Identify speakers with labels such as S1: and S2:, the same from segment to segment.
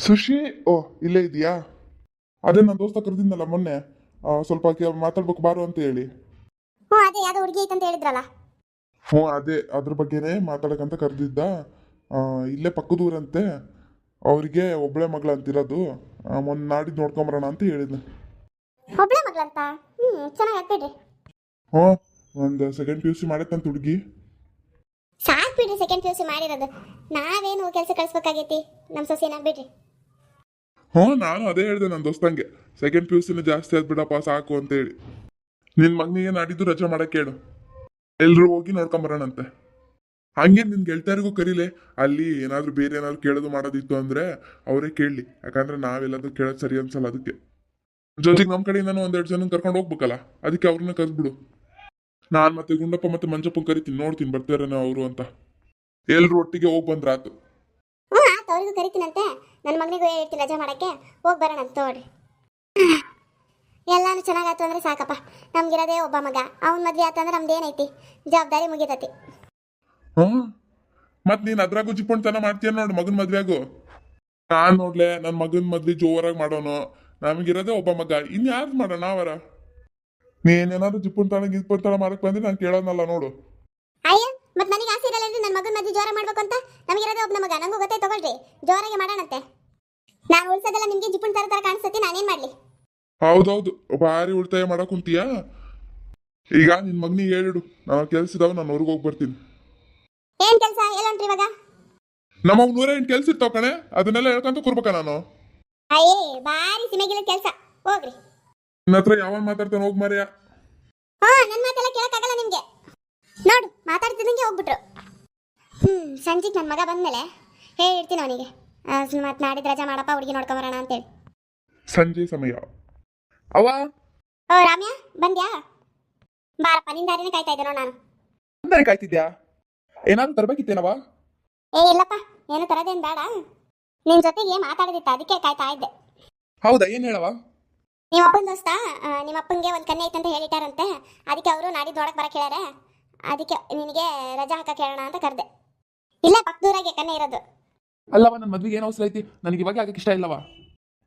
S1: ಸುಶಿ? ಓ ಇಲ್ಲೇ ಇದೆಯಾ ಅದೇ ನನ್ನ ದೋಸ್ತ ಕರೆದಿದ್ನಲ್ಲ ಮೊನ್ನೆ. ಆ, ಸ್ವಲ್ಪ ಕೆ- ಮಾತಾಡ್ಬೇಕು ಬಾರು ಅಂತ ಹೇಳಿ.
S2: ಹ್ಞೂ ಅದೇ ಯಾವುದೋ ಹುಡುಗಿ ಐತಂತ ಹೇಳಿದ್ರಲ್ಲ.
S1: ಹ್ಞೂ ಅದೇ ಅದ್ರ ಬಗ್ಗೆನೇ ಮಾತಾಡಕಂತ ಕರೆದಿದ್ದ. ಇಲ್ಲೇ ಪಕ್ಕದೂರಂತೆ. ಅವರಿಗೆ ಒಬ್ಬಳೆ ಮಗಳ ಅಂತಿರೋದು. ಮೊನ್ನೆ ನಾಡಿದ್ದು ನೋಡ್ಕೊಂಬರೋಣ ಅಂತ ಹೇಳಿದ್ನ
S2: ಒಬ್ಳೆ ಮಗಳಂತ ಹ್ಞೂ ಚೆನ್ನಾಗಿ ಆಗ್ಬಿಡ್ರಿ
S1: ಹ್ಞೂ ಒಂದು ಸೆಕೆಂಡ್ ಪಿ ಯು ಸಿ ಮಾಡೈತಂತ ಹುಡುಗಿ.
S2: ಸಾಕು ಬಿಡ್ರಿ ಸೆಕೆಂಡ್ ಪಿ ಯು ಸಿ ಮಾಡಿರೋದು. ನಾವೇನು ಕೆಲಸ ಕಳಿಸ್ಬೇಕಾಗೈತಿ? ನಮ್ಮ ಸೊಸೆನ ಬಿಡ್ರಿ
S1: ಹ್ಞೂ, ನಾನು ಅದೇ ಹೇಳಿದೆ ನನ್ನ ದೋಸ್ತಂಗೆ. ಸೆಕೆಂಡ್ ಪಿ ಯು ಸಿನ ಜಾಸ್ತಿ ಆದ್ಬಿಡಪ್ಪ ಸಾಕು ಅಂತ ಹೇಳಿ ನಿನ್ನ ಮಗನಿಗೆ ನಾಡಿದ್ದು ರಜೆ ಮಾಡಕ್ಕೆ ಹೇಳು. ಎಲ್ಲರೂ ಹೋಗಿ ನೋಡ್ಕೊಂಬರೋಣಂತೆ ಹಂಗೆ ನಿನ್ ಗೆಳತಿಯರಿಗೂ ಕರೀಲೆ? ಅಲ್ಲಿ ಏನಾದ್ರು ಬೇರೆ ಏನಾದ್ರು ಕೇಳೋದು ಮಾಡೋದಿತ್ತು ಅಂದ್ರೆ ಅವರೇ ಕೇಳಲಿ. ಯಾಕಂದ್ರೆ ನಾವೆಲ್ಲದು ಕೇಳೋದು ಸರಿ ಅನ್ಸಲ್ಲ ಅದಕ್ಕೆ. ಜೊತೆಗೆ ನಮ್ಮ ಕಡೆಯಿಂದನೂ ಒಂದೆರಡು ಜನ ಕರ್ಕೊಂಡು ಹೋಗ್ಬೇಕಲ್ಲ, ಅದಕ್ಕೆ ಅವ್ರನ್ನ ಕರೆದ್ಬಿಡು ನಾನು ಮತ್ತೆ ಗುಂಡಪ್ಪ ಮತ್ತೆ ಮಂಜಪ್ಪ ಕರಿತೀನಿ, ನೋಡ್ತೀನಿ ಬರ್ತಾರೇನೋ ಅವರು ಅಂತ. ಎಲ್ರು ಒಟ್ಟಿಗೆ ಹೋಗಿ ಬಂದ್ರಾತು.
S2: ಕರಿತೀನಂತೆ. ನನ್ನ ಮಗನಿಗೂ ಹೇಳ್ತೀನಿ ರಜೆ ಮಾಡಕ್ಕೆ. ಹೋಗಿ ಬರೋಣ ಅಂತ ನೋಡ್ರಿ. ಎಲ್ಲಾನು ಚೆನ್ನಾಗಾಯ್ತು ಅಂದ್ರೆ ಸಾಕಪ್ಪ. ನಮಗಿರೋದೇ ಒಬ್ಬ ಮಗ. ಅವ್ನ ಮದುವೆ ಆತಂದ್ರೆ ನಮ್ದು ಏನೈತಿ? ಜವಾಬ್ದಾರಿ ಮುಗಿತತಿ.
S1: ಹ್ಞೂ. ಮತ್ತೆ ನೀನು ಅದ್ರಾಗೂ ಜಿಪ್ಪಣ್ತನ ಮಾಡ್ತೀಯ ನೋಡು ಮಗನ ಮದ್ವೆಗೂ. ನಾನು ನೋಡ್ಲೆ ನನ್ನ ಮಗನ ಮದ್ವೆ ಜೋರಾಗಿ ಮಾಡೋನು. ನಮಗಿರೋದೇ ಒಬ್ಬ ಮಗ. ಇನ್ನು ಯಾರು ಮಾಡೋಣ ಅವರ? ನೀನೇನಾದ್ರು ಜಿಪ್ಪಣ್ತನ ಗಿಪ್ಪಣ್ತನ ಮಾಡಕ್ ಬಂದ್ರೆ ನಾನು ಕೇಳೋನಲ್ಲ ನೋಡು.
S2: ಅಯ್ಯ ಮತ್ತೆ ನನಗೆ ಆಸೆ ಇರಲ್ಲ ನನ್ನ ಮಗನ ಮದ್ವೆ ಜೋರ ಮಾಡ್ಬೇಕು ಅಂತ? ನಮಗಿರೋದೇ ಒಬ್ಬ ಮಗ. ನಂಗೂ ಗೊತ್ತೇ ತಗೊಳ್ರಿ. ಜೋರಾಗಿ ಮಾಡೋಣಂತೆ. ನಾನು ಉಳ್ಸೋದೆಲ್ಲ ನಿಮಗೆ ಜಿಪುಣ್ ತರ ತರ ಕಾಣಿಸ್ತತಿ ನಾನೇನ್ ಮಾಡ್ಲಿ?
S1: ಹೌದೌದು ಭಾರಿ ಉಳಿತಾಯ ಮಾಡಕ್ ಕುಂತೀಯ? ಈಗ ನಿನ್ ಮಗನಿಗೆ ಹೇಳಿಡು ನಾನು ಕೆಲ್ಸ ಇದಾವ ನಾನು ಹೊರಗೆ ಹೋಗಿ ಬರ್ತೀನಿ.
S2: ಏನ್ ಕೆಲಸ? ಎಲ್ಲೊಂಟ್ರಿ ಇವಾಗ?
S1: ನಮ್ಮ ನೂರ ಎಂಟು ಕೆಲ್ಸ ಇರ್ತಾವ ಕಣೆ ಅದನ್ನೆಲ್ಲ ಹೇಳ್ಕೊಂತ ಕೂರ್ಬೇಕ ನಾನು?
S2: ಅಯ್ಯೇ ಬಾರಿ ಸಿಮೆಗಿಲ್ಲ ಕೆಲಸ. ಹೋಗ್ರಿ.
S1: ನಿನ್ನ ಹತ್ರ ಯಾವನ್ ಮಾತಾಡ್ತಾನೆ ಹೋಗ್ ಮರ್ಯ?
S2: ಹಾ ನನ್ನ ಮಾತೆಲ್ಲ ಕೇಳಕ್ಕಾಗಲ್ಲ ನಿಮ್ಗೆ. ನೋಡು ಮಾತಾಡ್ತಿದ್ದಂಗೆ ಹೋಗ್ಬಿಟ್ರು. ಹ್ಮ್ ಸಂಜೆಗೆ ನನ್ನ ಮಗ ಬಂದ್ಮೇಲೆ ಹೇಳಿರ್ತೀನಿ ಅವನಿಗೆ. ಮತ್ತೆ ನಾಡಿದ್ದು ರಜಾ ಮಾಡಪ್ಪ ಹುಡುಗಿ ನೋಡ್ಕೊಂಬರೋಣ ಅಂತೇಳಿ.
S1: ಸಂಜೆ ಸಮಯ. ಅವ
S2: ಓ ರಾಮ್ಯ ಬಂದ್ಯಾ? ಬಾರಪ್ಪ ನಿನ್ ದಾರಿನೇ ಕಾಯ್ತಾ ಇದ್ದೆ ನಾನು.
S1: ಅಂದ್ರೆ ಕಾಯ್ತಿದ್ಯಾ? ಏನಾದ್ರು ತರಬೇಕಿತ್ತೇನವ
S2: ಏ ಇಲ್ಲಪ್ಪ ಏನು ತರದೇನ್ ಬೇಡ. ನಿನ್ ಜೊತೆಗೆ ಮಾತಾಡದಿತ್ತ ಅದಕ್ಕೆ ಕಾಯ್ತಾ ಇದ್ದೆ.
S1: ಹೌದಾ ಏನ್ ಹೇಳವ
S2: ನಿಮ್ಮ ಅಪ್ಪನ ದೋಸ್ತ ನಿಮ್ಮ ಅಪ್ಪಂಗೆ ಒಂದು ಕನ್ನೆ ಐತಂತ ಹೇಳಿಟ್ಟಾರಂತೆ ಅದಕ್ಕೆ ಅವರು ನಾಡಿದ್ದು ನೋಡಕ್ ಬರಕ್ ಹೇಳ್ಯಾರ ಅದಕ್ಕೆ ನಿನಗೆ ರಜಾ ಹಾಕಕ್ಕೆ ಹೇಳೋಣ ಅಂತ ಕರೆದೆ. ಇಲ್ಲ ಪಕ್ಕದೂರಾಗೆ ಕನ್ನೆ ಇರೋದು.
S3: ಅಲ್ಲವ ನನ್ನ ಮದ್ವೆಗೆ ಏನು ಅವಸರ ಐತಿ? ನನಗೆ ಇವಾಗ ಆಗಕ್ಕೆ ಇಷ್ಟ ಇಲ್ಲವ.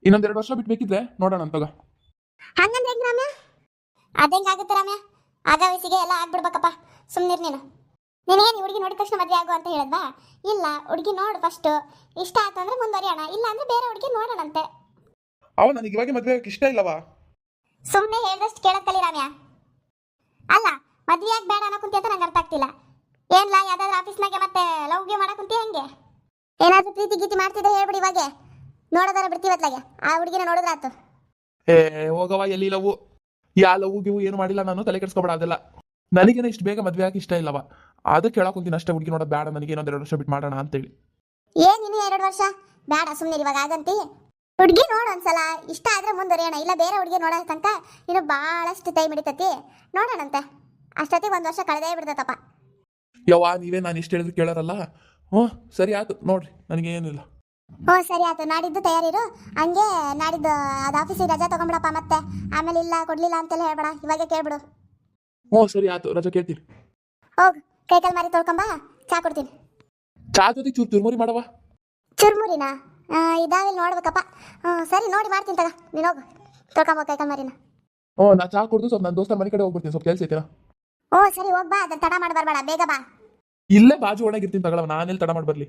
S3: ಇನ್ನೊಂದೆರಡು ವರ್ಷ ಬಿಟ್ಟು ಬೇಕಿದ್ರೆ ನೋಡೋಣ ಅಂತಗ.
S2: ಹಂಗಂದ್ರೆ ಹೆಂಗ್ ರಾಮ್ಯ? ಆಗುತ್ತೆ ರಾಮ್ಯ? ಆಗ ವಯಸ್ಸಿಗೆ ಎಲ್ಲ ಆಗ್ಬಿಡ್ಬೇಕಪ್ಪ. ಸುಮ್ಮನಿರ್ ನೀನು. ನಿನಗೆ ನೀ ಹುಡುಗಿ ನೋಡಿದ ತಕ್ಷಣ ಮದುವೆ ಆಗು ಅಂತ ಹೇಳಿದ್ವಾ? ಇಲ್ಲ ಹುಡುಗಿ ನೋಡು ಫಸ್ಟ್ ಇಷ್ಟ ಆಯ್ತು ಅಂದ್ರೆ ಮುಂದುವರಿಯೋಣ. ಇಲ್ಲ ಅಂದ್ರೆ ಬೇರೆ ಹುಡುಗಿ ನೋಡೋಣಂತೆ.
S3: ಅವ ನನಗೆ ಇವಾಗ ಮದ್ವೆ ಆಗಕ್ಕೆ ಇಷ್ಟ ಇಲ್ಲವಾ.
S2: ಸುಮ್ಮನೆ ಹೇಳಿದಷ್ಟು ಕೇಳಕ್ಕಲಿ ರಾಮ್ಯ. ಅಲ್ಲ ಮದ್ವೆ ಯಾಕೆ ಬೇಡ ಅನ್ನೋ ಕುಂತಿ ಅಂತ ನಂಗೆ ಅರ್ಥ ಆಗ್ತಿಲ್ಲ. ಏನ್ಲ ಯಾವ್ದಾದ್ರು ಆಫೀಸ್ನಾಗೆ ಮತ್ತೆ ಲವ್ಗೆ ಮಾಡಕ್ ಕುಂತಿ ಹೆಂಗೆ? ಏನಾದ್ರೂ ಪ್ರೀತಿ ಗೀತಿ ಮಾಡ್ತಿದ್ರೆ ಹೇಳ್ಬಿಡಿ ಇವಾಗ. ನೋಡೋದಾರ ಬಿಡ್ತೀವತ್ಲಾಗೆ ಆ ಹುಡುಗಿನ ನೋಡಿದ್ರಾತು
S3: ಏ ಹೋಗವ ಎಲ್ಲಿ ಲವ್? ಯಾ ಲವ್ ಗಿವು ಏನು ಮಾಡಿಲ್ಲ ನಾನು ತಲೆ ಕೆಡಿಸ್ಕೊಬೇಡ ಅದೆಲ್ಲ. ನನಗೇನ ಇಷ್ಟು ಬೇಗ ಮದ್ವೆ ಆಗಕ್ಕೆ ಇಷ್ಟ ಇಲ್ಲವ ಅದಕ್ಕೆ ಹೇಳಕ್ ಕುಂತೀನಿ ಅಷ್ಟೇ ಹುಡುಗಿ ನೋಡೋ ಬೇಡ ನನಗೆ ಇನ್ನೊಂದೆರಡು ವರ್ಷ ಬಿಟ್ಟು ಮಾಡೋಣ ಅಂತೇಳಿ.
S2: ಏನ್ ಇನ್ನು ಎರಡು ವರ್ಷ? ಬೇಡ ಸುಮ್ಮನೆ ಇವಾಗ ಆಗಂತಿ. ಹುಡುಗಿ ನೋಡು ಒಂದ್ಸಲ ಇಷ್ಟ ಆದ್ರೆ ಮುಂದುವರಿಯೋಣ. ಇಲ್ಲ ಬೇರೆ ಹುಡುಗಿ ನೋಡೋ ತನಕ ಇನ್ನು ಭಾಳಷ್ಟು ಟೈಮ್ ಹಿಡಿತತಿ. ನೋಡೋಣಂತೆ. ಅಷ್ಟೊತ್ತಿಗೆ ಒಂದು ವರ್ಷ ಕಳೆದೇ ಬಿಡ್ತತಪ್ಪ.
S3: ಯವ್ವ ನೀವೇ ನಾನು ಇಷ್ಟು ಹೇಳಿದ್ರು ಕೇಳೋರಲ್ಲ? ಹ್ಞೂ ಸರಿ ಆಯ್ತು ನೋಡ್ರಿ ನನಗೆ ಏನಿಲ್ಲ.
S2: ಹ್ಞೂ ಸರಿ ಆಯ್ತು ನಾಡಿದ್ದು ತಯಾರಿರು. ಹಂಗೆ ನಾಡಿದ್ದು ಅದು ಆಫೀಸಿಗೆ ರಜಾ ತಗೊಂಬಿಡಪ್ಪ ಮತ್ತೆ. ಆಮೇಲೆ ಇಲ್ಲ ಕೊಡ್ಲಿಲ್ಲ ಅಂತೆಲ್ಲ ಹೇಳ್ಬೇಡ ಇವಾಗೆ ಕೇಳ್ಬಿಡು.
S3: ಹ್ಞೂ ಸರಿ ಆಯ್ತು ರಜಾ ಕೇಳ್ತೀನಿ.
S2: ಹೋಗ್ ಕೈ ಕಾಲು ಮಾರಿ ತೊಳ್ಕೊಂಬ ಚಾ ಕೊಡ್ತೀನಿ.
S3: ಚಾ ಜೊತೆ ಚೂರು ಚುರ್ಮುರಿ ಮಾಡವ
S2: ಚುರ್ಮುರಿನ? ಇದಾವೆ ನೋಡ್ಬೇಕಪ್ಪ. ಹ್ಞೂ ಸರಿ ನೋಡಿ ಮಾಡ್ತೀನಿ ತಗ ನೀನು ಹೋಗು. ತೊಳ್ಕೊಂಬ ಕೈ ಕಾಲು ಮಾರಿನ.
S3: ಹ್ಞೂ ನಾ ಚಾ ಕುಡ್ದು ಸ್ವಲ್ಪ ನನ್ನ ದೋಸ್ತ ಮನೆ ಕಡೆ ಹೋಗ್ಬಿಡ್ತೀನಿ ಸ್ವಲ್ಪ ಕೆಲಸ ಐತೆನಾ.
S2: ಹ್ಞೂ ಸರಿ ಹೋಗ್ ಬಾ ಅದನ್ನ ತಡ ಮಾಡಿ ಬರಬೇಡ ಬೇಗ ಬಾ.
S3: ಇಲ್ಲೇ ಬಾಜು ಒಳಗಿರ್ತೀನಿ ತಗೊಳವ ನಾನೆಲ್ಲಿ ತಡ ಮಾಡಿ ಬರ್ಲಿ.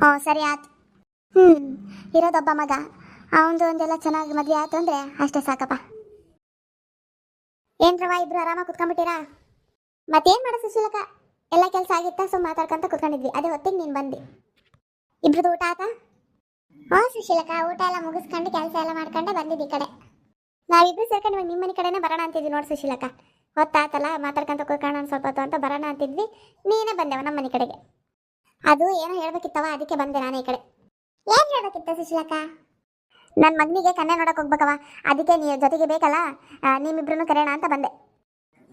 S2: ಹ್ಞೂ ಸರಿ ಆಯ್ತು ಹ್ಞೂ ಇರೋದೊಬ್ಬ ಮಗ. ಅವನದು ಒಂದೆಲ್ಲ ಚೆನ್ನಾಗಿ ಮದುವೆ ಆಯ್ತು ಅಂದರೆ ಅಷ್ಟೇ ಸಾಕಪ್ಪ. ಏನ್ರವ ಇಬ್ರು ಆರಾಮಾಗಿ ಕುತ್ಕೊಂಡ್ಬಿಟ್ಟಿರಾ? ಮತ್ತೇನು ಮಾಡೋ ಸುಶೀಲಕ ಎಲ್ಲ ಕೆಲಸ ಆಗಿತ್ತಾ ಸೊ ಮಾತಾಡ್ಕೊಂತ ಕುತ್ಕೊಂಡಿದ್ವಿ. ಅದೇ ಹೊತ್ತಿಗೆ ನೀನ್ ಬಂದಿ. ಇಬ್ರದ್ದು ಊಟ ಆತ? ಹ್ಞೂ ಸುಶೀಲಕ ಊಟ ಎಲ್ಲ ಮುಗಿಸ್ಕೊಂಡು ಕೆಲಸ ಎಲ್ಲ ಮಾಡ್ಕೊಂಡೆ ಬಂದಿದ್ದು ಈ ಕಡೆ. ನಾವಿಬ್ರು ಸೇರ್ಕೊಂಡು ನಿಮ್ಮ ಮನೆ ಕಡೆನೇ ಬರೋಣ ಅಂತಿದ್ವಿ ನೋಡಿ ಸುಶೀಲಕ ಹೊತ್ತಾತಲ್ಲ, ಮಾತಾಡ್ಕೊಂತ ಕೂತ್ಕೊಳ್ಳೋಣ ಸ್ವಲ್ಪ ಹೊತ್ತು ಅಂತ ಬರೋಣ ಅಂತಿದ್ವಿ. ನೀನೇ ಬಂದೆವ ನಮ್ಮ ಮನೆ ಕಡೆಗೆ. ಅದು ಏನೋ ಹೇಳ್ಬೇಕಿತ್ತವ, ಅದಕ್ಕೆ ಬಂದೆ ನಾನು ಈ ಕಡೆ. ಏನ್ ಹೇಳ್ಬೇಕಿತ್ತ ಸುಶೀಲಕ್ಕ? ನನ್ನ ಮಗನಿಗೆ ಕನ್ನೆ ನೋಡಕ್ಕೆ ಹೋಗ್ಬೇಕವ, ಅದಕ್ಕೆ ನೀ ಜೊತೆಗೆ ಬೇಕಲ್ಲ ನಿಮ್ಮಿಬ್ರು ಕರೆಯೋಣ ಅಂತ ಬಂದೆ.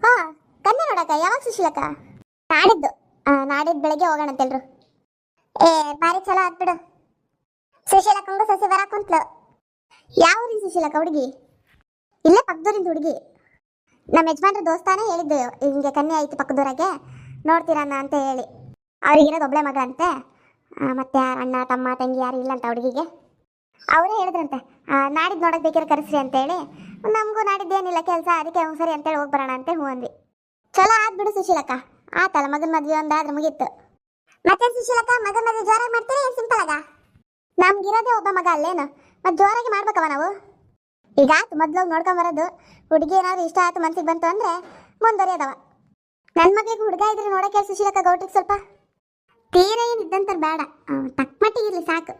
S2: ಹಾ ಕನ್ನೆ ನೋಡಕ್ಕ, ಯಾವಾಗ ಸುಶೀಲಕ್ಕ? ನಾಡಿದ್ದು. ನಾಡಿದ್ದು ಬೆಳಗ್ಗೆ ಹೋಗೋಣ ಅಂತೆಲ್ರು. ಏ ಬಾರಿ ಚಲೋ ಆತ್ಬಿಡು ಸುಶೀಲಕ್ಕಂಗೂ ಸಸಿ ಬರಕ್ ಕುಂತ್ಲು. ಯಾವ ಊರಿನ ಸುಶೀಲಕ್ಕ ಹುಡುಗಿ? ಇಲ್ಲೇ ಪಕ್ಕದೂರಿಂದ ಹುಡುಗಿ? ನಮ್ಮ ಯಜಮಾನ್ರ ದೋಸ್ತಾನೆ ಹೇಳಿದ್ದು, ಹಿಂಗೆ ಕನ್ಯೆ ಐತಿ ಪಕ್ಕದೂರಾಗೆ ನೋಡ್ತೀರಣ್ಣ ಅಂತ ಹೇಳಿ. ಅವ್ರಿಗಿರೋದು ಒಬ್ಳೆ ಮಗ ಅಂತೆ. ಮತ್ತೆ ಯಾರು ಅಣ್ಣ, ತಮ್ಮ, ತಂಗಿ ಯಾರು ಇಲ್ಲ ಅಂತ ಹುಡುಗಿಗೆ. ಅವರೇ ಹೇಳಿದ್ರಂತೆ ನಾಡಿದ್ದು ನೋಡಕ್ ಬೇಕಿರೋ ಕರೆಸ್ರಿ ಅಂತೇಳಿ ನಮಗೂ ನಾಡಿದ್ದೇನಿಲ್ಲ ಕೆಲಸ, ಅದಕ್ಕೆ ಹ್ಞೂ ಸರಿ ಅಂತೇಳಿ ಹೋಗಿ ಬರೋಣ ಅಂತ ಹ್ಞೂ ಅಂದ್ವಿ. ಚಲೋ ಆದ್ಬಿಡು ಸುಶೀಲಕ್ಕ. ಆತಲ್ಲ, ಮಗನ ಮದುವೆ ಒಂದಾದ್ರೆ ಮುಗೀತು. ಮತ್ತೆ ಸುಶೀಲಕ್ಕ, ಮಗನ ಮದುವೆ ಜೋರಾಗಿ ಮಾಡ್ತೀರಿ ಸಿಂಪಲ್ ಆಗ? ನಮ್ಗಿರೋದೇ ಒಬ್ಬ ಮಗ ಅಲ್ಲೇನು? ಮತ್ತೆ ಜೋರಾಗಿ ಮಾಡ್ಬೇಕವ ನಾವು? ಈಗ ಆತು ಮೊದ್ಲು ಹೋಗಿ ನೋಡ್ಕೊಂಬರೋದು ಹುಡುಗಿ ಏನಾದ್ರು ಇಷ್ಟ ಆಯ್ತು ಮನ್ಸಿಗೆ ಬಂತು ಅಂದ್ರೆ ಮುಂದುವರಿಯದವ ನನ್ನ ಮಗಳಿಗೆ ಹುಡುಗ ಇದ್ರೆ ನೋಡಕ್ಕೆ ಸುಶೀಲಕ್ಕ ಗೌಟ್ರಿಗೆ ಸ್ವಲ್ಪ ತೀರ ಏನು ಇದ್ದಂತಾರೆ ಬೇಡ. ತಕ್ಕ ಮಟ್ಟಿಗೆ ಇರ್ಲಿ ಸಾಕು.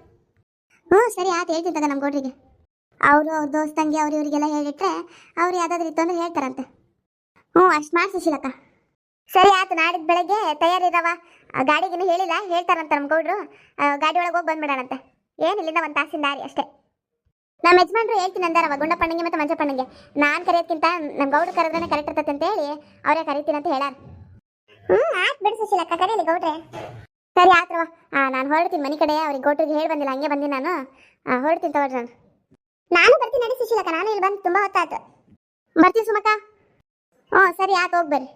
S2: ಹ್ಞೂ, ಸರಿ ಆಯ್ತು ಹೇಳ್ತಿದ್ದ ತಗ ನಮ್ಮ ಗೌಡ್ರಿಗೆ. ಅವರು ಅವ್ರ ದೋಸ್ತಂಗೆ ಅವ್ರ ಇವರಿಗೆಲ್ಲ ಹೇಳಿಟ್ರೆ ಅವ್ರು ಯಾವ್ದಾದ್ರು ಇತ್ತು ಅಂದ್ರೆ ಹೇಳ್ತಾರಂತೆ. ಹ್ಞೂ, ಅಷ್ಟು ಮಾಡಿ ಸುಶೀಲಕ್ಕ. ಸರಿ ಆಯ್ತು ನಾಡಿದ್ದು ಬೆಳಗ್ಗೆ ತಯಾರಿರವ ಗಾಡಿಗೇನು ಹೇಳಿಲ್ಲ, ಹೇಳ್ತಾರಂತ ನಮ್ಮ ಗೌಡ್ರು. ಗಾಡಿ ಒಳಗೆ ಹೋಗಿ ಬಂದ್ಬಿಡೋಣಂತೆ. ಏನಿಲ್ಲಿಂದ ಒಂದು ತಾಸಿನ ದಾರಿ ಅಷ್ಟೇ. ನಮ್ಮ ಯಜಮಾನ್ರು ಹೇಳ್ತೀನಿ ಅಂದಾರವ ಗುಂಡಪ್ಪಣ್ಣಂಗೆ ಮತ್ತು ಪಣ್ಣಿಗೆ ನಾನು ಕರೆಯೋದ್ಕಿಂತ ನಮ್ಮ ಗೌಡ್ರು ಕರೆದ್ರೆ ಕರೆಕ್ಟ್ ಇರ್ತೈತೆ ಅಂತ ಹೇಳಿ ಅವರೇ ಕರಿತೀನಿ ಅಂತ ಹೇಳಾರ. ಹ್ಞೂ ಆಯ್ತು ಬಿಡು ಸುಶೀಲಕ್ಕ ಕರೀಲಿ ಗೌಡ್ರೆ. ಸರಿ ಆತ್ರವ ನಾನು ಹೊರಡ್ತೀನಿ ಮನೆ ಕಡೆ ಅವ್ರಿಗೆ ಗೌಡ್ರಿಗೆ ಹೇಳಿ ಬಂದಿಲ್ಲ ಹಂಗೆ ಬಂದಿ ನಾನು. ಆ, ಹೊರಡ್ತೀನಿ ತಗೊಳ್ರಿ ನಾನು. ನಾನು ಬರ್ತೀನಿ ನಡಿ ಸುಶೀಲಕ್ಕ ನಾನು ಇಲ್ಲಿ ಬಂದು ತುಂಬ ಹೊತ್ತಾಯ್ತು. ಬರ್ತೀನಿ ಸುಮಕ್ಕ. ಹ್ಞೂ ಸರಿ ಆಯ್ತು ಹೋಗಿ ಬರ್ರಿ.